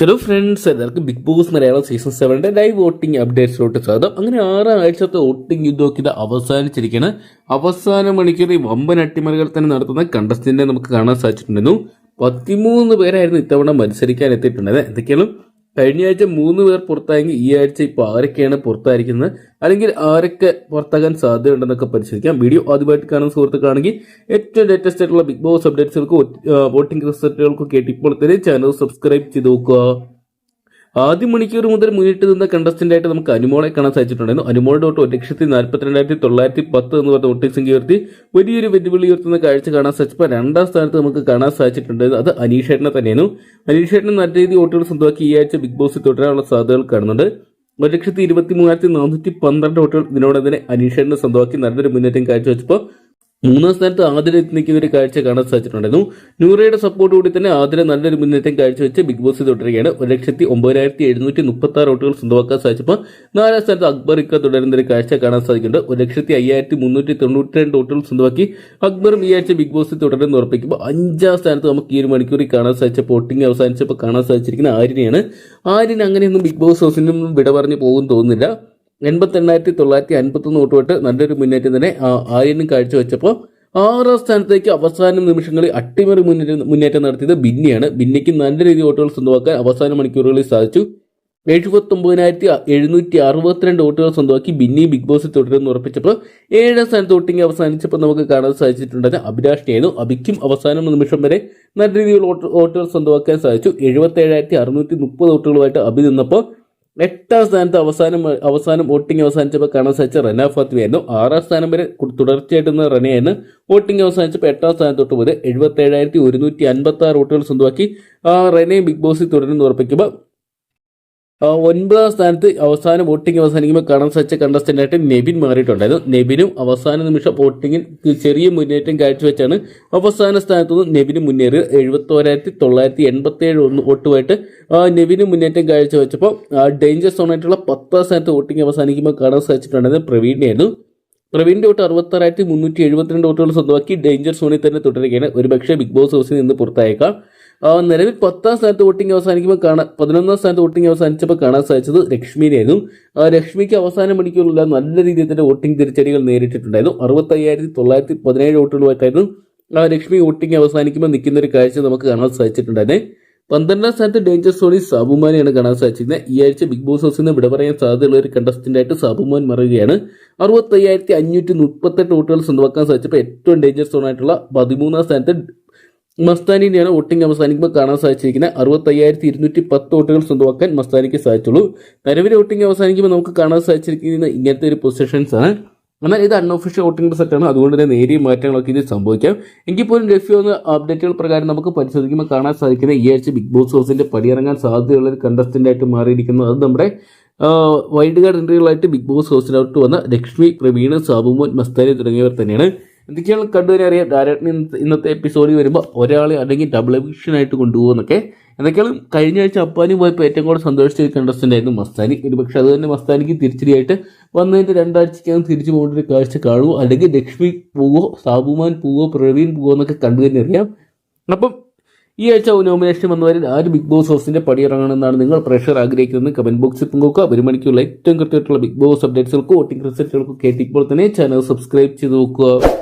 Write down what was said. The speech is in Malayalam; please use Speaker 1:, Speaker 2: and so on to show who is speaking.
Speaker 1: ഹലോ ഫ്രണ്ട്സ് എല്ലാവർക്കും ബിഗ് ബോസ് മലയാളം സീസൺ സെവന്റെ ലൈവ് വോട്ടിംഗ് അപ്ഡേറ്റ്സിലോട്ട് സ്വാഗതം. അങ്ങനെ ആറാഴ്ചത്തെ വോട്ടിംഗ് യുദ്ധമൊക്കെ ഇത് അവസാനിച്ചിരിക്കുകയാണ് അവസാന മണിക്കൂർ ഈ വമ്പൻ അട്ടിമറികൾ തന്നെ നടത്തുന്ന കണ്ടസ്റ്റന്റിനെ നമുക്ക് കാണാൻ സാധിച്ചിട്ടുണ്ടായിരുന്നു പതിമൂന്ന് പേരായിരുന്നു ഇത്തവണ മത്സരിക്കാൻ എത്തിയിട്ടുണ്ടായത് എന്തൊക്കെയാണ്? കഴിഞ്ഞ ആഴ്ച മൂന്ന് പേർ പുറത്തായെങ്കിൽ ഈ ആഴ്ച ഇപ്പോൾ ആരൊക്കെയാണ് പുറത്തായിരിക്കുന്നത്? അല്ലെങ്കിൽ ആരൊക്കെ പുറത്താകാൻ സാധ്യതയുണ്ടെന്നൊക്കെ പരിശോധിക്കാം. വീഡിയോ ആദ്യമായിട്ട് കാണുന്ന സുഹൃത്തുക്കളാണെങ്കിൽ ഏറ്റവും ലേറ്റസ്റ്റ് ആയിട്ടുള്ള ബിഗ് ബോസ് അപ്ഡേറ്റ്സുകൾക്ക് വോട്ടിംഗ് റിസൾട്ടുകൾക്കും കേട്ട് ഇപ്പോൾ തന്നെ ചാനൽ സബ്സ്ക്രൈബ് ചെയ്ത് നോക്കുക. ആദ്യ മണിക്കൂർ മുതൽ മുന്നിട്ട് നിന്ന കണ്ടസ്റ്റന്റ് ആയിട്ട് നമുക്ക് അനുമോളെ കാണാൻ സാധിച്ചിട്ടുണ്ടായിരുന്നു. അനുമോളുടെ ഡോട്ട് ഒരു ലക്ഷത്തി നാൽപ്പത്തിരണ്ടായിരത്തി തൊള്ളായിരത്തി പത്ത് എന്ന് പറഞ്ഞ വോട്ടിംഗ് സംഖ്യ ഉയർത്തി വലിയൊരു വെല്ലുവിളി ഉയർത്തുന്ന കാഴ്ച കാണാൻ സാധിച്ചപ്പോൾ രണ്ടാം സ്ഥാനത്ത് നമുക്ക് കാണാൻ സാധിച്ചിട്ടുണ്ടായിരുന്നു. അത് അനീഷേട്ടനെ തന്നെയായിരുന്നു. അനീഷേട്ടൻ നല്ല രീതി വോട്ടുകൾ സ്വന്തമാക്കി ഈ ആഴ്ച ബിഗ് ബോസിൽ തുടരാനുള്ള സാധ്യതകൾ കാണുന്നുണ്ട്. ഒരു ലക്ഷത്തി ഇരുപത്തി മൂവായിരത്തി നാനൂറ്റി പന്ത്രണ്ട് വോട്ടുകൾ ഇതിനോടെ തന്നെ അനീഷേട്ടനെ സ്വന്തമാക്കി നല്ലൊരു മുന്നേറ്റം കാഴ്ചവെച്ചപ്പോൾ മൂന്നാം സ്ഥാനത്ത് ആതിര നിൽക്കുന്ന ഒരു കാഴ്ച കാണാൻ സാധിച്ചിട്ടുണ്ടായിരുന്നു. നൂറയുടെ സപ്പോർട്ട് കൂടി തന്നെ ആതിര നല്ലൊരു മുന്നേറ്റം കാഴ്ചവെച്ച് ബിഗ് ബോസ് തുടരുകയാണ്. ഒരു ലക്ഷത്തി ഒമ്പതിനായിരത്തി എഴുന്നൂറ്റി മുപ്പത്തി ആറ് വോട്ടുകൾ സ്വന്തമാക്കാൻ സാധിച്ചപ്പോൾ നാലാം സ്ഥാനത്ത് അക്ബർ ഇക്ക തുടരുന്ന ഒരു കാഴ്ച കാണാൻ സാധിക്കുന്നുണ്ട്. ഒരു ലക്ഷത്തി അയ്യായിരത്തി മുന്നൂറ്റി തൊണ്ണൂറ്റി രണ്ട് വോട്ടുകൾ സ്വന്തമാക്കി അക്ബറും ഈ ആഴ്ച ബിഗ് ബോസ് തുടരുന്ന ഉറപ്പിക്കുമ്പോൾ അഞ്ചാം സ്ഥാനത്ത് നമുക്ക് ഈ ഒരു മണിക്കൂറിൽ കാണാൻ സാധിച്ച വോട്ടിംഗ് അവസാനിച്ചപ്പോൾ കാണാൻ സാധിച്ചിരിക്കുന്ന ആര്യനെയാണ്. ആര്യൻ അങ്ങനെയൊന്നും ബിഗ് ബോസ് ഹൗസിനും വിട പറഞ്ഞു പോകും തോന്നുന്നില്ല. എൺപത്തി എണ്ണായിരത്തി തൊള്ളായിരത്തി അൻപത്തൊന്ന് വോട്ട് തൊട്ട് നല്ലൊരു മുന്നേറ്റം തന്നെ ആര്യനും കാഴ്ചവെച്ചപ്പോൾ ആറാം സ്ഥാനത്തേക്ക് അവസാന നിമിഷങ്ങളിൽ അട്ടിമറി മുന്നേറ്റം മുന്നേറ്റം നടത്തിയത് ബിന്നിയാണ്. ബിന്നിക്ക് നല്ല രീതിയിൽ വോട്ടുകൾ സ്വന്തമാക്കാൻ അവസാന മണിക്കൂറുകളിൽ സാധിച്ചു. എഴുപത്തൊമ്പതിനായിരത്തി എഴുന്നൂറ്റി അറുപത്തിരണ്ട് വോട്ടുകൾ സ്വന്തമാക്കി ബിന്നി ബിഗ് ബോസിൽ തുടരുമെന്ന് ഉറപ്പിച്ചപ്പോൾ ഏഴാം സ്ഥാനത്ത് വോട്ടിംഗ് അവസാനിച്ചപ്പോൾ നമുക്ക് കാണാൻ സാധിച്ചിട്ടുണ്ട് അഭിലാഷിനെയായിരുന്നു. അഭിക്കും അവസാന നിമിഷം വരെ നല്ല രീതിയിൽ വോട്ടുകൾ സ്വന്തമാക്കാൻ സാധിച്ചു. എഴുപത്തേഴായിരത്തി അറുന്നൂറ്റി മുപ്പത് വോട്ടുകളുമായിട്ട് അഭി നിന്നപ്പോൾ എട്ടാം സ്ഥാനത്ത് അവസാനം അവസാനം വോട്ടിംഗ് അവസാനിച്ചപ്പോൾ കാണാൻ സാധിച്ച റന ഫാത്തിമയായിരുന്നു. ആറാം സ്ഥാനം വരെ തുടർച്ചയായിട്ട് നിന്ന് റനയായിരുന്നു വോട്ടിംഗ് അവസാനിച്ചപ്പോൾ എട്ടാം സ്ഥാനത്തോട്ട് പോയത് എഴുപത്തി ഏഴായിരത്തി ഒരുന്നൂറ്റി അൻപത്തി ആറ് വോട്ടുകൾ സ്വന്തമാക്കി. ആ റനയും ബിഗ് ബോസിൽ തുടരുന്നു ഉറപ്പിക്കുമ്പോൾ ഒൻപതാം സ്ഥാനത്ത് അവസാന വോട്ടിംഗ് അവസാനിക്കുമ്പോൾ കാണാൻ സാധിച്ച ആയിട്ട് നെബിൻ മാറിയിട്ടുണ്ടായിരുന്നു നെബിനും അവസാന നിമിഷം വോട്ടിങ്ങിൽ ചെറിയ മുന്നേറ്റം കാഴ്ചവെച്ചാണ് അവസാന സ്ഥാനത്ത് നിന്ന് നെബിന് മുന്നേറിയത്. എഴുപത്തോരായിരത്തി തൊള്ളായിരത്തി എൺപത്തി ഏഴ് ഒന്ന് വോട്ടുമായിട്ട് നെബിന് മുന്നേറ്റം കാഴ്ചവെച്ചപ്പോൾ ഡേഞ്ചർ സോണായിട്ടുള്ള പത്താം സ്ഥാനത്ത് വോട്ടിംഗ് അവസാനിക്കുമ്പോൾ കാണാൻ സാധിച്ചിട്ടുണ്ടായിരുന്നത് പ്രവീണിയായിരുന്നു പ്രവീണിന്റെ വോട്ട് അറുപത്താറായിരത്തി മുന്നൂറ്റി എഴുപത്തിരണ്ട് വോട്ടുകൾ സ്വന്തമാക്കി ഡേഞ്ചർ സോണിൽ തന്നെ തുടരുകയാണ്. ഒരുപക്ഷെ ബിഗ് ബോസ് ഹൗസിൽ നിന്ന് പുറത്തായേക്കാം. നിലവിൽ പത്താം സ്ഥാനത്ത് വോട്ടിംഗ് അവസാനിക്കുമ്പോൾ കാണാൻ പതിനൊന്നാം സ്ഥാനത്ത് വോട്ടിംഗ് അവസാനിച്ചപ്പോൾ കാണാൻ സാധിച്ചത് ലക്ഷ്മിനെയായിരുന്നു ലക്ഷ്മിക്ക് അവസാന മണിക്കൂറിലുള്ള നല്ല രീതിയിൽ തന്നെ വോട്ടിംഗ് തിരിച്ചടികൾ നേരിട്ടിട്ടുണ്ടായിരുന്നു. അറുപത്തയ്യായിരത്തി തൊള്ളായിരത്തി പതിനേഴ് വോട്ടുകളുമായിട്ടായിരുന്നു ആ ലക്ഷ്മി വോട്ടിംഗ് അവസാനിക്കുമ്പോൾ നിൽക്കുന്ന ഒരു കാഴ്ച നമുക്ക് കാണാൻ സാധിച്ചിട്ടുണ്ടായിരുന്നേ. പന്ത്രണ്ടാം സ്ഥാനത്ത് ഡേഞ്ചർ സോണി സാബുമാനെയാണ് കാണാൻ സാധിച്ചിരുന്നത്. ഈ ആഴ്ച ബിഗ് ബോസ് ഹൗസിൽ നിന്ന് വിട പറയാൻ സാധ്യതയുള്ള ഒരു കണ്ടസ്റ്റന്റായിട്ട് സാബുമാൻ മാറുകയാണ്. അറുപത്തയ്യായിരത്തി അഞ്ഞൂറ്റി മുപ്പത്തെട്ട് വോട്ടുകൾ സ്വന്തമാക്കാൻ സാധിച്ചപ്പോൾ ഏറ്റവും ഡേഞ്ചർ സോൺ ആയിട്ടുള്ള പതിമൂന്നാം സ്ഥാനത്ത് മസ്താനിനെയാണ് വോട്ടിംഗ് അവസാനിക്കുമ്പോൾ കാണാൻ സാധിച്ചിരിക്കുന്നത് അറുപത്തയ്യായിരത്തി ഇരുന്നൂറ്റി പത്ത് വോട്ടുകൾ സ്വന്തമാക്കാൻ മസ്താനിക്ക് സാധിച്ചുള്ളൂ. നിലവിലെ വോട്ടിംഗ് അവസാനിക്കുമ്പോൾ നമുക്ക് കാണാൻ സാധിച്ചിരിക്കുന്ന ഇങ്ങനത്തെ ഒരു പൊസിഷൻസ് ആണ്. എന്നാൽ ഇത് അൺഒഫീഷ്യൽ വോട്ടിംഗ് റിസൾട്ടാണ് അതുകൊണ്ട് തന്നെ നേരിയ മാറ്റങ്ങളൊക്കെ ഇത് സംഭവിക്കാം. എങ്കിൽ പോലും ലഭ്യമാകുന്ന അപ്ഡേറ്റുകൾ പ്രകാരം നമുക്ക് പരിശോധിക്കുമ്പോൾ കാണാൻ സാധിക്കുന്ന ഈ ആഴ്ച ബിഗ് ബോസ് ഹൗസിന്റെ പടിയിറങ്ങാൻ സാധ്യതയുള്ള ഒരു കണ്ടസ്റ്റന്റ് ആയിട്ട് മാറിയിരിക്കുന്നത് അത് നമ്മുടെ വൈൽഡ് കാർഡ് എൻട്രികളായിട്ട് ബിഗ് ബോസ് ഹൗസിലോട്ട് വന്ന ലക്ഷ്മി പ്രവീണ് സാബുമോൻ മസ്താനി തുടങ്ങിയവർ തന്നെയാണ്. എന്തൊക്കെയാണ് കണ്ടുവരെ അറിയാം. ധാരാളം ഇന്നത്തെ എപ്പിസോഡിൽ വരുമ്പോൾ ഒരാളെ അല്ലെങ്കിൽ ഡബിൾ ആയിട്ട് കൊണ്ടുപോകുന്നൊക്കെ എന്തൊക്കെയാണ്? കഴിഞ്ഞ ആഴ്ച അപ്പാനി പോയപ്പോൾ ഏറ്റവും കൂടുതൽ സന്തോഷിച്ച കണ്ടസ്റ്റന്റ് ആയിരുന്നു മസ്താനി. ഒരു പക്ഷേ അത് തന്നെ മസ്താനിക്ക് തിരിച്ചടിയായിട്ട് വന്നതിന്റെ രണ്ടാഴ്ചക്കകം തിരിച്ചു പോകേണ്ട ഒരു കാഴ്ച കാണുമോ അല്ലെങ്കിൽ ലക്ഷ്മി പോവോ? സാബുമാൻ പോവോ? പ്രവീൺ പോവോ എന്നൊക്കെ കണ്ടു തന്നെ അറിയാം. അപ്പം ഈ ആഴ്ച നോമിനേഷൻ വന്നവരിൽ ആര് ബിഗ് ബോസ് ഹൗസിന്റെ പടിയിറങ്ങണമെന്നാണ് നിങ്ങൾ പ്രഷർ ആഗ്രഹിക്കുന്നത് കമന്റ് ബോക്സിൽ പങ്കുവെക്കുക. ഒരു മണിക്കുള്ള ഏറ്റവും കൃത്യമായിട്ടുള്ള ബിഗ് ബോസ് അപ്ഡേറ്റ്സുകൾക്കും വോട്ടിംഗ് റിസൾട്ടുകൾക്കും കേട്ടിപ്പോൾ തന്നെ ചാനൽ സബ്സ്ക്രൈബ് ചെയ്ത് നോക്കുക.